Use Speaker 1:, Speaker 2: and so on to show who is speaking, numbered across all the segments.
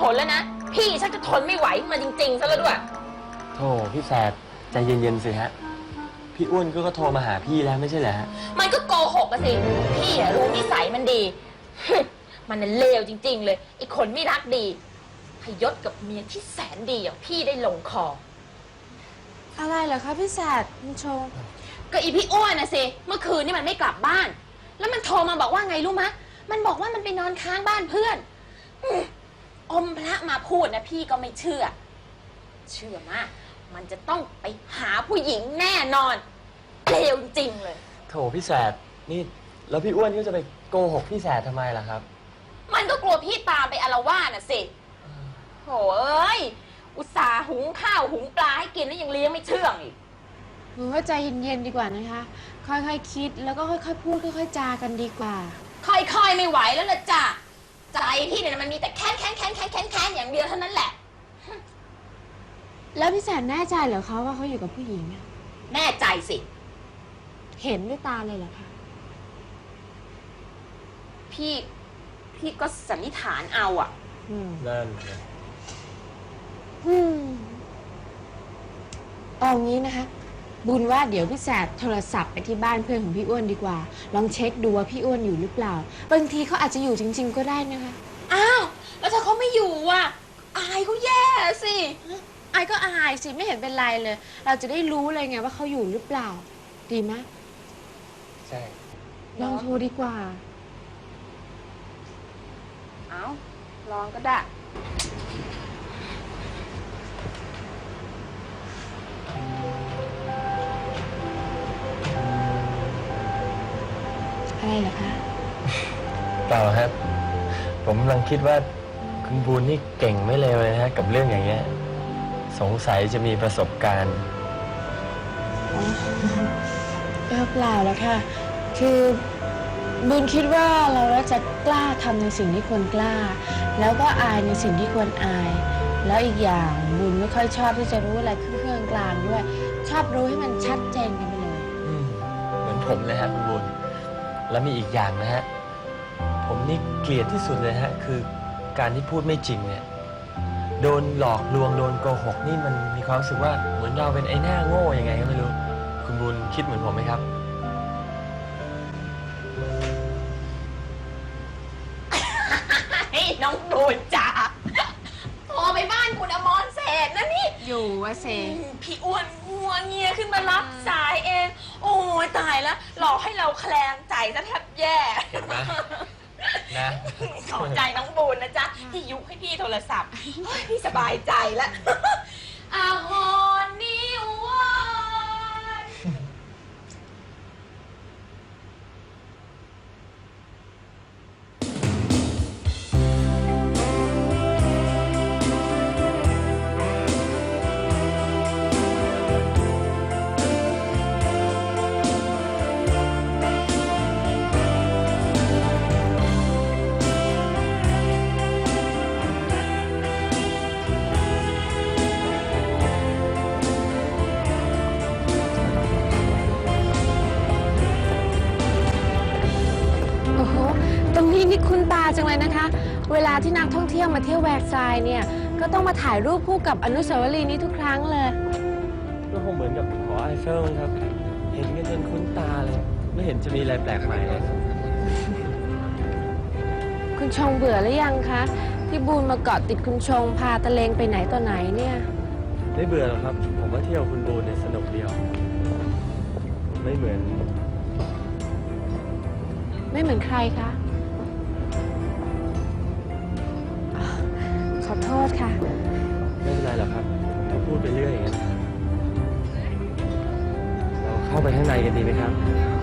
Speaker 1: หนแล้วนะ พี่ชักจะทนไม่ไหวขึ้นมาจริงๆซะแล้วด้วย
Speaker 2: โธ่พี่แสบใจเย็นๆสิฮะ พี่อ้วนก็ก็โทรมาหาพี่แล้วไม่ใช่เหรอฮะ
Speaker 1: มันก็โกหกอะสิ พี่อะรู้นิสัยมันดี มันน่ะเลวจริง ๆ เลยไอ้คนไม่รักดีพยศกับเมียที่แสนดีอย่างพี่ได้ลงคอ
Speaker 3: อะไรเหรอคะพี่แสดคุณชง
Speaker 1: ก็อีพี่อ้วนนะสิเมื่อคืนนี่มันไม่กลับบ้าน แล้วมันโทรมาบอกว่าไงรู้มะ มันบอกว่ามันไปนอนค้างบ้านเพื่อนอืมอ มพระมาพูดนะพี่ก็ไม่เชื่อ เชื่อมาก มันจะต้องไปหาผู้หญิงแน่นอนเลวจริงๆเลย
Speaker 2: โถพี่แสบนี่แล้วพี่อ้วนก็จะไปโกหกพี่แสบทำไมล่ะครับ
Speaker 1: มันก็กลัวพี่ตามไปอารวาสน่ะสิโหเอ้ย อุตส่าห์หุงข้าวหุงปลาให้กินแล้วยังเลี้ยงไม่เชื่องอีก
Speaker 3: หนูว่าใจเย็นๆดีกว่านะคะ ค่อยๆคิดแล้วก็ค่อยๆพูดค่อยๆจากันดีกว่า
Speaker 1: ค่อยๆไม่ไหวแล้วล่ะจ้ะ ใจพี่เนี่ยมันมีแต่แค้นแค้นแค้นแค้นแค้นแค้นอย่างเดียวเท่านั้นแหละ
Speaker 3: แล้วพี่แสดแน่ใจเหรอคะว่าเขาอยู่กับผู้หญิงอะ
Speaker 1: แน่ใจสิ
Speaker 3: เห็นด้วยตาเลยเหรอคะ
Speaker 1: พี่ พี่ก็สันนิษฐานเอาอะ
Speaker 3: อืม
Speaker 2: นั่นไง
Speaker 3: อืมเอางี้นะคะ บุญว่าเดี๋ยวพี่แสดโทรศัพท์ไปที่บ้านเพื่อนของพี่อ้วนดีกว่า ลองเช็คดูว่าพี่อ้วนอยู่หรือเปล่า บางทีเขาอาจจะอยู่จริง ๆ ก็ได้นะคะ
Speaker 1: อ้าว แล้วถ้าเขาไม่อยู่อะอายเขาแย่สิ
Speaker 3: ไอ้ก็อายสิไม่เห็นเป็นไรเลย เราจะได้รู้เลยไงว่าเขาอยู่หรือเปล่า ดีไหม
Speaker 2: ใช่
Speaker 3: ลองโทรดีกว่า
Speaker 1: เอาลองก็ได้
Speaker 3: เหรอคะ
Speaker 2: เปล่าครับ ผมกำลังคิดว่าคุณบูนนี่เก่งไม่เลวเลยนะฮะกับเรื่องอย่างเงี้ย สงสัยจะมีประสบการณ์
Speaker 3: อ๋อเออเปล่าแล้วค่ะ คือบุญคิดว่าเราน่าจะกล้าทำในสิ่งที่ควรกล้า แล้วก็อายในสิ่งที่ควรอาย แล้วอีกอย่างบุญไม่ค่อยชอบที่จะรู้อะไรเครื่องๆกลางด้วย ชอบรู้ให้มันชัดเจนกันไปเลย
Speaker 2: อืมเหมือนผมเลยฮะคุณบุญ และมีอีกอย่างนะฮะ ผมนี่เกลียดที่สุดเลยฮะ คือการที่พูดไม่จริงเนี่ย โดนหลอกลวงโดนโกหกนี่มันมีความรู้สึกว่าเหมือนเราเป็นไอ้หน้าโง่ยังไงก็ไม่รู้ คุณบุญคิดเหมือนผมไหมครับ
Speaker 1: เฮ้น้องโดนจ้าโทรไปบ้านคุณอมรเศรษฐ์นะนี่
Speaker 3: อยู่อะเซ
Speaker 1: พี่อ้วนงัวเงียขึ้นมารับสายเอง โอ้ยตายแล้วหลอกให้เราแคลงใจซะแทบแย่
Speaker 2: เห็นไหม นะ
Speaker 1: ขอบใจน้องบูนนะจ๊ะ ที่ยุให้พี่โทรศัพท์เฮ้ยพี่สบายใจแล้วอาฮ นี้นี่
Speaker 3: คุ้นตาจังเลยนะคะ เวลาที่นักท่องเที่ยวมาเที่ยวแวกทรายเนี่ย ก็ต้องมาถ่ายรูปคู่กับอนุสาวรีย์นี้ทุกครั้งเลย
Speaker 2: ก็คงเหมือนกับหอไอเฟลมั้งครับ เห็นกันจนคุ้นตาเลย ไม่เห็นจะมีอะไรแปลกใหม่เลย
Speaker 3: คุณชงเบื่อหรือยังคะที่บูนมาเกาะติดคุณชงพาตะเลงไปไหนต่อไหนเนี่ย
Speaker 2: ไม่เบื่อหรอกครับ ผมว่าเที่ยวคุณบูนเนี่ยสนุกเดียว ไม่เหมือน
Speaker 3: ไม่เหมือนใครคะ
Speaker 2: กันดีไหมครับ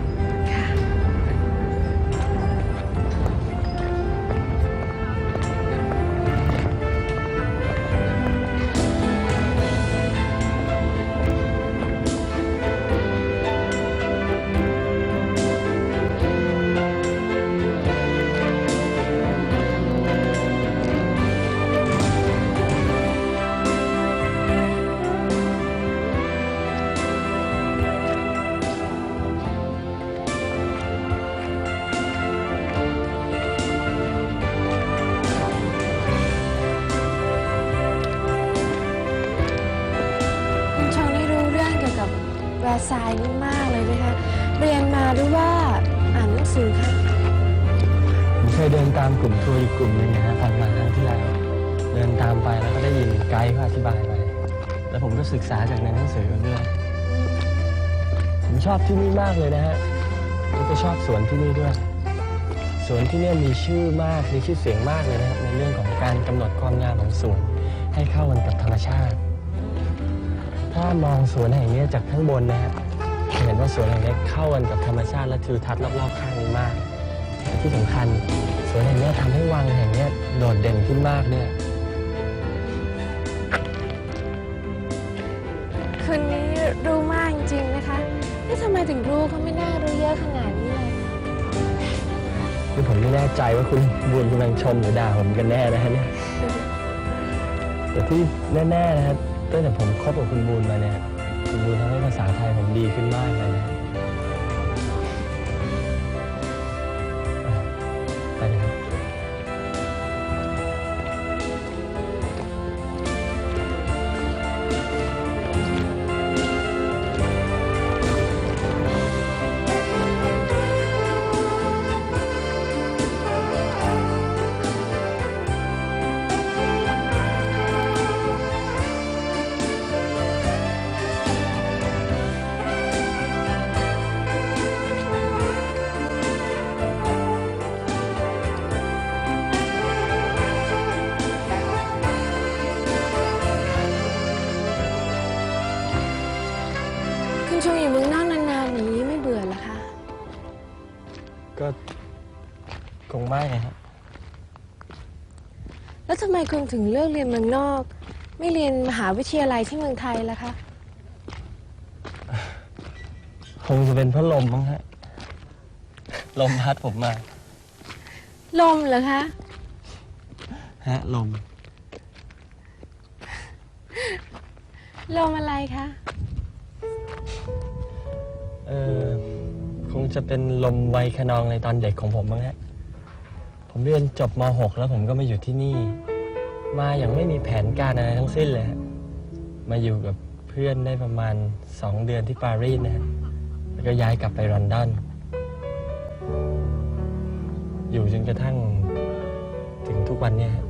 Speaker 3: หรือว่าอ่านหนังสือคะ
Speaker 2: ผมเคยเดินตามกลุ่มทัวร์อีกกลุ่มหนึ่งนะฮะผ่านมาครั้งที่แล้ว เดินตามไปแล้วก็ได้ยินไกด์เขาอธิบายไป แล้วผมก็ศึกษาจากในหนังสือด้วยผมชอบที่นี่มากเลยนะฮะแล้วก็ชอบสวนที่นี่ด้วย สวนที่เนี่ยมีชื่อมากมีชื่อเสียงมากเลยนะครับในเรื่องของการกำหนดความงามของสวนให้เข้ากันกับธรรมชาติ ถ้ามองสวนแห่งเนี้ยจากข้างบนนะฮะ เห็นว่าสวนแห่งเนี้ยเข้ากันกับธรรมชาติและทิวทัศน์รอบๆข้างนี้มากและที่สำคัญสวนแห่งเนี้ยทำให้วังแห่งเนี้ยโดดเด่นขึ้นมากเนี่ย
Speaker 3: คืนนี้รู้มากจริงๆนะคะ นี่ทำไมถึงรู้เขาไม่น่ารู้เยอะขนาดนี้เลย
Speaker 2: คือผมไม่แน่ใจว่าคุณบุญกำลังชมหรือด่าผมกันแน่นะฮะเนี่ยแต่ที่แน่ๆนะฮะตั้งแต่ผมคบกับคุณบูลมาเนี่ย ดูทำให้ภาษาไทยผมดีขึ้นมากเลยนะ ค
Speaker 3: งไม่
Speaker 2: ฮะ
Speaker 3: แล้วทำไมคุณถึงเลือกเรียนเมืองนอก ไม่เรียนมหาวิทยาลัยที่เมืองไทยล่ะคะ
Speaker 2: คงจะเป็นเพราะลมมั้งฮะ ลมพัดผมมา
Speaker 3: ลมเหรอคะ
Speaker 2: ฮะ ลม
Speaker 3: ลมอะไรคะ
Speaker 2: เออ คงจะเป็นลมวัยขนองในตอนเด็กของผมมั้งฮะ ผมเรียนจบม .6 แล้วผมก็มาอยู่ที่นี่ มาอย่างไม่มีแผนการอะไรทั้งสิ้นเลยฮะมาอยู่กับเพื่อนได้ประมาณ 2 เดือนที่ปารีสนะฮะแล้วก็ย้ายกลับไปลอนดอน อยู่จนกระทั่งถึงทุกวันเนี้ฮะ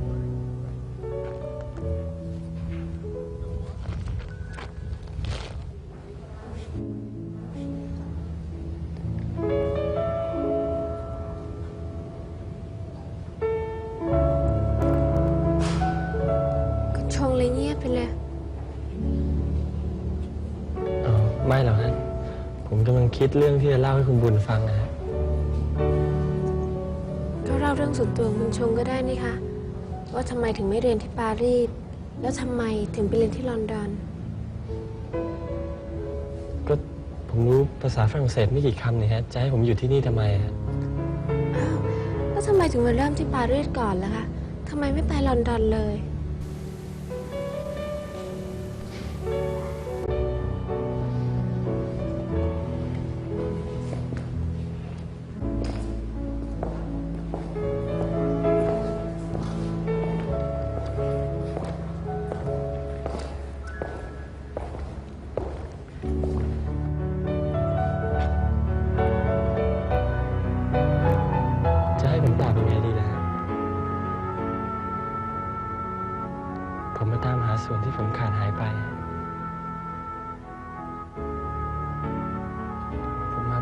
Speaker 3: คิ
Speaker 2: ดเรื่องที่จะเล่าให้คุณบุญฟังนะฮะ
Speaker 3: ก็เล่าเรื่องส่วนตัวของคุณชงก็ได้นี่คะว่าทำไมถึงไม่เรียนที่ปารีสแล้วทำไมถึงไปเรียนที่ลอนดอน
Speaker 2: ก็ผมรู้ภาษาฝรั่งเศสไม่กี่คำนี่ฮะจะให้ผมอยู่ที่นี่ทำไมฮะ
Speaker 3: อ้าวแล้วทำไมถึงมาเริ่มที่ปารีสก่อนล่ะคะทำไมไม่ไปลอนดอนเลย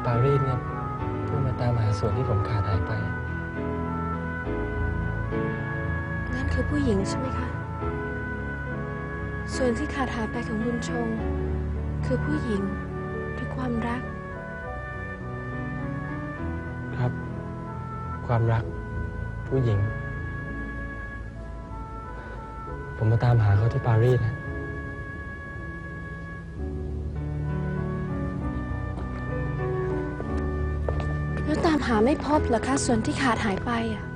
Speaker 2: ปารีสเนี่ยเพื่อมาตามหาส่วนที่ผมขาดหายไป
Speaker 3: นั่นคือผู้หญิงใช่ไหมคะ ส่วนที่ขาดหายไปของบุญชง คือผู้หญิงหรือความรัก
Speaker 2: ครับ ความรัก ผู้หญิง ผมมาตามหาเขาที่ปารีสนะ
Speaker 3: หาไม่พบเหรอคะส่วนที่ขาดหายไปอะ